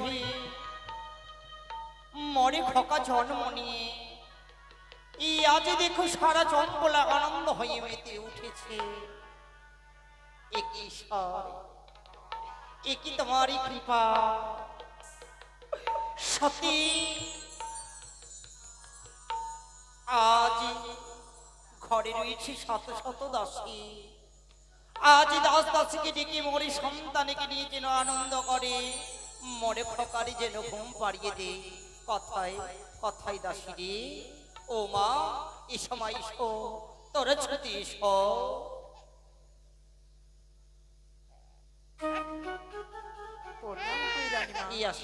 গর্ভে মরে খোকা জন্ম নিয়ে এই আজ দেখো সারা চম্পলা আনন্দ হয়ে মেতে উঠেছে। একই একই তোমারই কৃপা? সতী, আজ ঘরে রয়েছে শত শত দাসী। আজ দাস দাসীকে ডেকে মরে সন্তানকে নিয়ে যেন আনন্দ করে। মরে ফকারে যেন ঘুম পাড়িয়ে দে। কথায় কথায় দাসী রে। ও মা এ সময় এসো তোরা ছুটি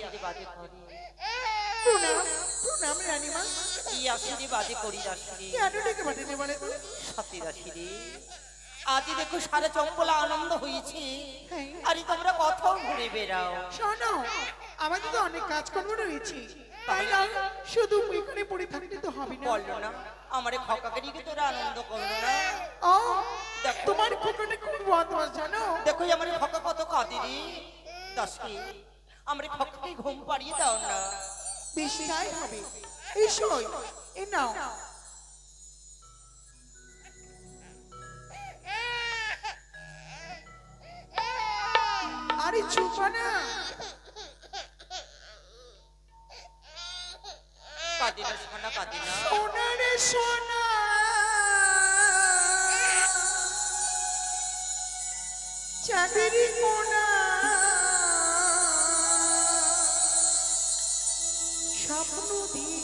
করি বাজে করি। দাসী রে। কেন ডেকে পাঠিয়ে বলে তো সত্যি দাসী রে আজ দেখো সারা চম্পলা আনন্দ হয়েছে। হ্যাঁ। আরে তোমরা কথাও ঘুরে বেড়াও। শোনো আমাদের তো অনেক কাজকর্ম রয়েছে। তাই না? শুধু এখানে পড়ে থাকলে তো হবে না। বলল না আমার খকাকে নিয়ে তোরা আনন্দ করল না? ও দেখো। তোমার খোকাটা খুব বদমাস জানো? দেখো এই আমার খকা কত কাঁদিরি দাসী আমার খকাকে ঘুম পাড়িয়ে দাও না। বেশি হবে। এসো এ নাও। আরে চুপা না। সোনা সোনা রে সোনা। চাঁদেরি কোনা। স্বপ্ন দিয়ে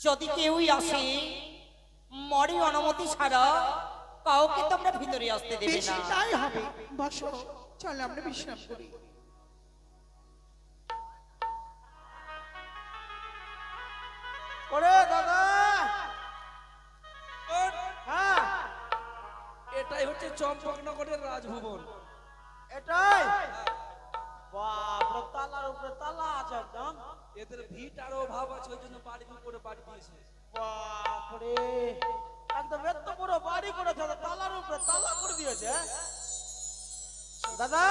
যদি কেউই আসে মরে অনুমতি ছাড়া কাউকে তোমরা ভিতরে আসতে দেবে না। তাই হবে। বসো চল আমরা বিশ্রাম করি। ওরে দাদা! হ্যাঁ। এটাই হচ্ছে চম্পকনগরের রাজভবন। এটাই? বাপরে তালার উপরে তালা আছে একদম। এদের ভিট আরও অভাব আছে ওই জন্য বাড়ির উপরে বাড়ি দিয়েছে। বাপরে একদম এত বড় বাড়ি করেছে তো তালার উপরে তালা করে দিয়েছে দাদা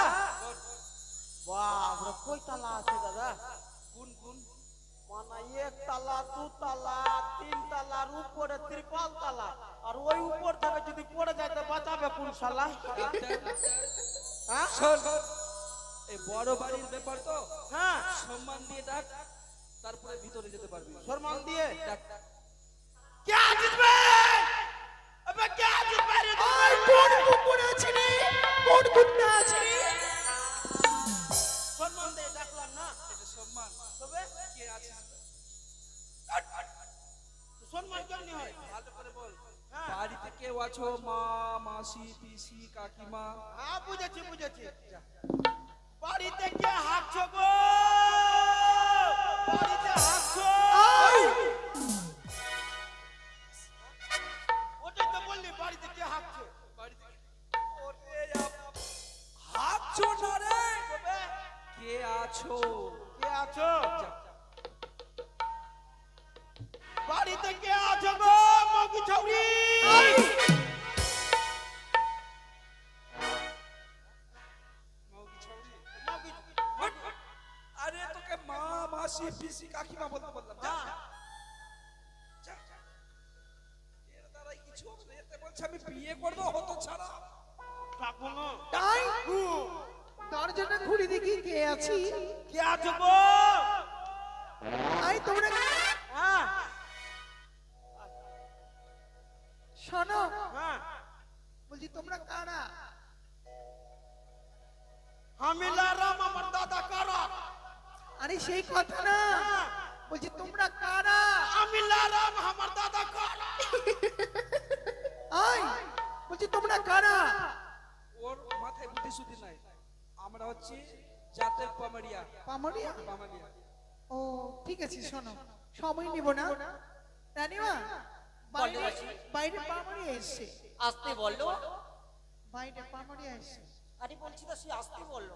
বাপরে কই তালা আছে দাদা? গুন গুন মানে এক তালা দু তালা তিন তালার উপরে ত্রিপাল তালা। আর ওই উপর থেকে যদি পড়ে যায় তো বাঁচাবে কোন শালা? হ্যাঁ? শোন। এই বড় বাড়ির ব্যাপার তো। হ্যাঁ। সম্মান দিয়ে ডাক। তারপরে ভিতরে যেতে পারবি। সম্মান দিয়ে। কে জিতবে? আবে কে জিতবে রে ওই কোন কুকুর আছে রে কোন কুত্তা আছে রে সম্মান দিয়ে ডাকলাম না। এটা সম্মান তবে কে আছে? সম্মান কেমনি হয়? ভালো করে বল। হ্যাঁ। বাড়িতে কেউ আছো? মা মাসি পিসি কাকিমা? হ্যাঁ বুঝেছি বুঝেছি। আছো কে আছো বাড়িতে কে আছো গো মগি ছৌরি। আরে তোকে মা মাসি পিসি কাকিমা বলতে বললাম যা। এর দ্বারাই কিছু হবে না। এতে বলছে আমি বিয়ে করব আছি। কে আছো গো? আই তোমরা হ্যাঁ। শোনো। হ্যাঁ। বলছি তোমরা কারা? আমি লারাম আমার দাদা কারা? আরে সেই কথা না। বলছি তোমরা কারা? আমি লারাম আমার দাদা কারা? আই বলছি তোমরা কারা? ওর মাথায় বুদ্ধি শুদ্ধি নাই। আমরা হচ্ছি জাতের পামারিয়া। পামরিয়া? পামারিয়া। ও ঠিক আছে শোনো। সময় নিব না। রানিমা বাইরে বাছি। এসছে। আসতে বলল বাইরে পামরিয়া এসছে। আরে বলছি তো সে আসতে বলল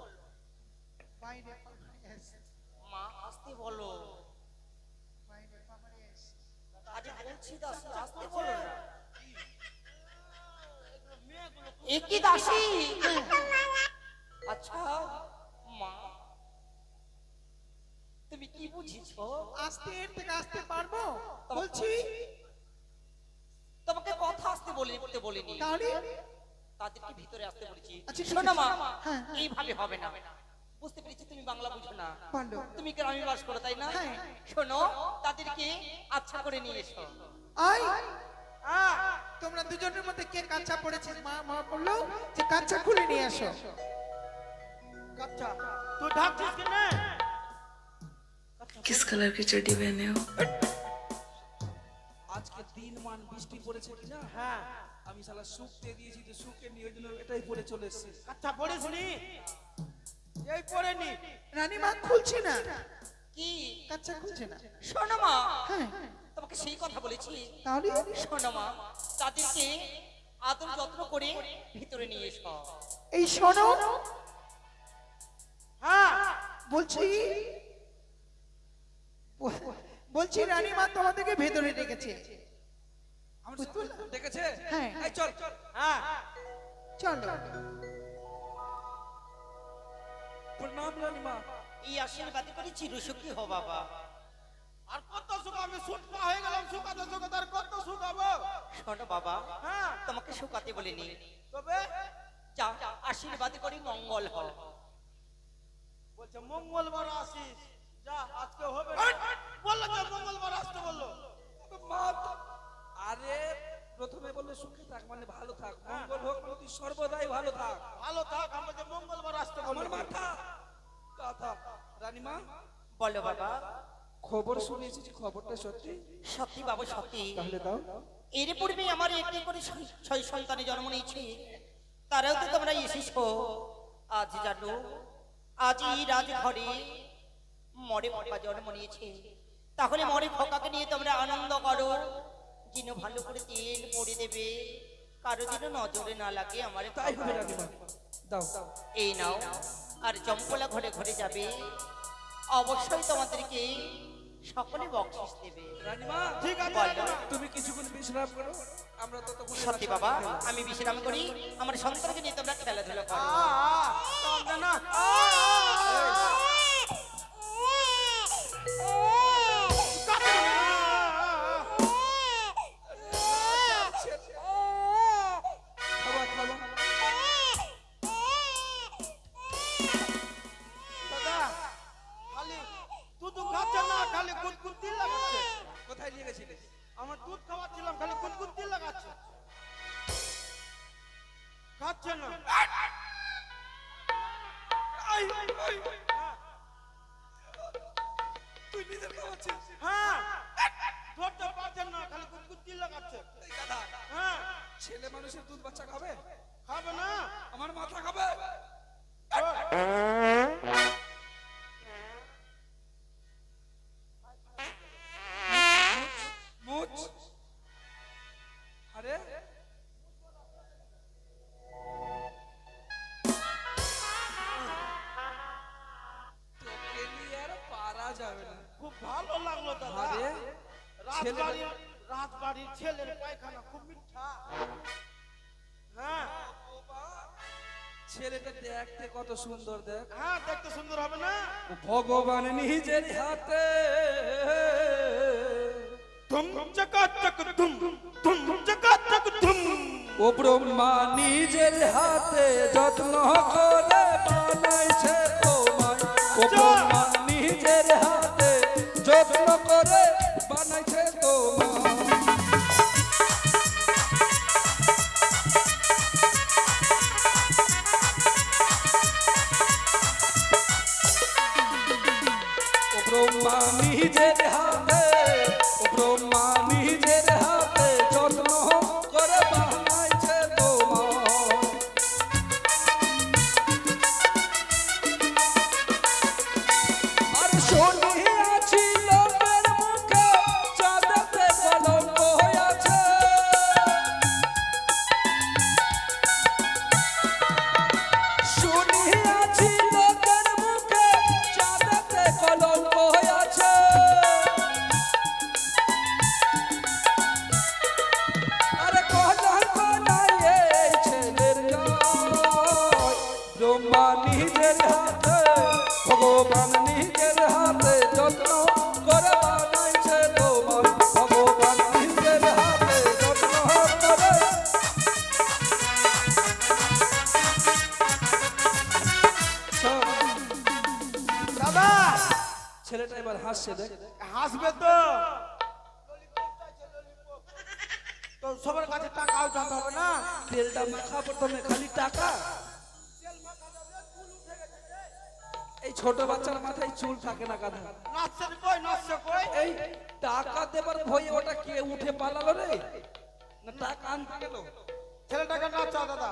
বাইরে পামরিয়া এসছে। মা আসতে বলো। বাইরে পামরিয়া এসছে। আরে বলছি দাসি আসতে বলো। একই দাসী? আচ্ছা। মা তুমি কি বুঝেছ? আসতে এর থেকে আসতে পারব? বলছি। তোমাকে কথা আসতে বলে বলতে বলিনি। তাহলে তাদেরকে ভিতরে আসতে বলেছি। আচ্ছা, শোনো মা। হ্যাঁ, হ্যাঁ। এইভাবে হবে না। বুঝতে পেরেছি তুমি বাংলা বুঝো না। তুমি গ্রামে বাস করো তাই না? হ্যাঁ। শোনো তাদেরকে আচ্ছা করে নিয়ে এসো। আই তোমরা দুজনের মধ্যে কে কাঁচা পড়েছে? মা মা বলল যে কাঁচা খুলে নিয়ে আসো আচ্ছা তুই ঢাকছিস কি না किस कलर की चड्डी पहने हो আজকে দিন মান বৃষ্টি পড়েছে কিনা হ্যাঁ আমি শালা শুকতে দিয়েছি তো শুকে নিয়ে ওই জন্য এটাই পরে চলে এসেছি আচ্ছা পড়িস নি এই পড়েনি রানীমা খুলছে না কি কাঁচা খুলছে না শোনো মা হ্যাঁ তোমাকে সেই কথা বলেছি তাহলে শোনো মা তাদেরকে আদর যত্ন করে ভিতরে নিয়ে এসো এই শোনো হ্যাঁ বলছি বল- বলছি রানীমা তোমাদেরকে ভেতরে। দেখেছে হ্যাঁ। এই চল। চল। হ্যাঁ। চলো। প্রণাম রানীমা। এই আশীর্বাদ করি চিরসুখী হো বাবা। আর কত সুখ আমি হয়ে গেলাম আর কত শুকাবো শোনো বাবা হ্যাঁ। তোমাকে শুকাতে বলিনি। তবে? যা আশীর্বাদ করি মঙ্গল হল বলছে মঙ্গলবার আসিস। যা আজকে হবে না। বলল যে মঙ্গলবার আসতে বলল। মা আরে প্রথমে বললে সুখে থাক মানে ভালো থাক। মঙ্গল হোক মানে তুই সর্বদাই ভালো থাক। ভালো থাক আমরা যে মঙ্গলবার আসতে আমার বলল মাথা। কথা। রানীমা? বলো বাবা। খবর শুনেছি যে খবরটা সত্যি? সত্যি বাবু সত্যি। তাহলে দাও। এর পূর্বে আমার একটি করে ছয়- ছয় সন্তানের জন্ম নিয়েছে। তারাও তো তোমরা এসেছ। আজ জানো আজ এই রাজঘরে মরে খোকা জন্ম নিয়েছে। তাহলে মরে খোকাকে নিয়ে তোমরা আনন্দ করো। যেন ভালো করে তেল পড়ে দেবে। কারও যেন নজরে না লাগে আমার তাই হবে দাও। এই নাও। আর চম্পলা ঘরে ঘরে যাবে। অবশ্যই তোমাদেরকে সকলে বকশিস দেবে। ঠিক আছে। তুমি কিছুক্ষণ বিশ্রাম করো আমরা ততক্ষণ সত্যি বাবা আমি বিশ্রাম করি আমার সন্তানকে নিয়ে তোমরা খেলাধুলা করো। না। তুই নিজের খাওয়াচ্ছিস হ্যাঁ ধরতে পারছেন না খালি লাগাচ্ছে। হ্যাঁ ছেলে মানুষের দুধ বাচ্চা খাবে? খাবে না। আমার মাথা খাবে? খুব ভালো লাগল দাদা। রাজবাড়ির রাজবাড়ির ছেলের পায়খানা খুব মিঠা। হ্যাঁ। ছেলেটা দেখতে কত সুন্দর দেখ। হ্যাঁ দেখতে সুন্দর হবে না? ভগবান নিজের হাতে। ধুম চকাচক ধুম ধুম চকাচক ধুম। ও ব্রহ্মা নিজের হাতে যত্ন করে বানাইছে। ছেলেটা এবার হাসছে দেখ। হাসবে তো। তো সবার কাছে টাকা উঠাতে হবে না। তেলটা মাখা প্রথমে খালি টাকা। এই ছোট বাচ্চার মাথায় চুল থাকে না গাধা নাচছে কই নাচছে কই? এই টাকা দেবার ভয়ে ওটা কে উঠে পালালো রে? না টাকা আনতে গেল। ছেলেটাকে নাচা দাদা।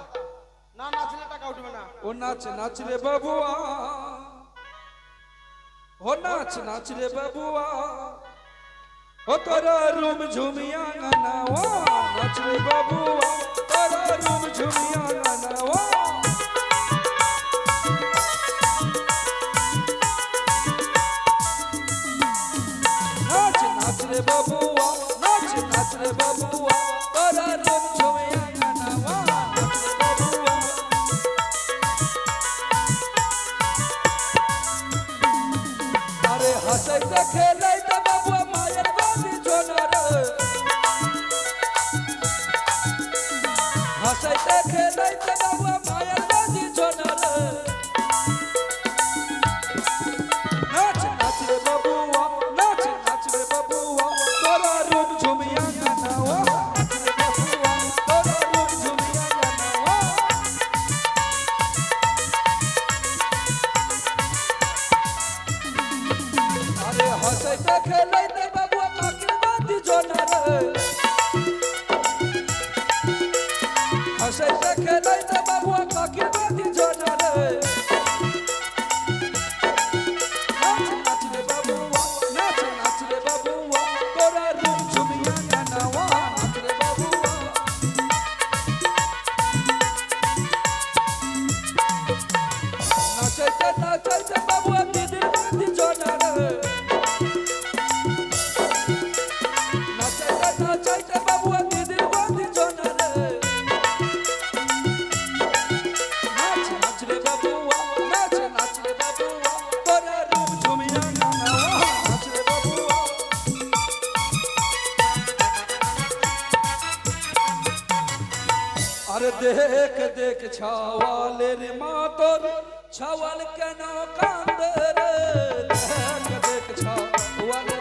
না নাচলে টাকা উঠবে না। ও নাচ নাচ রে বাবুয়া। ও নাচ নাচ রে বাবুয়া ও তোরা রুম ঝুমিয়া গানাওয়া নাচ রে বাবুয়া তোরা রুম ঝুমিয়া গানা নাচ Thank you. Sei te che noi te দেখ ছাওয়ালের মাতর ছাওয়াল কেন কান্দ রে? দেখ ছাওয়ালের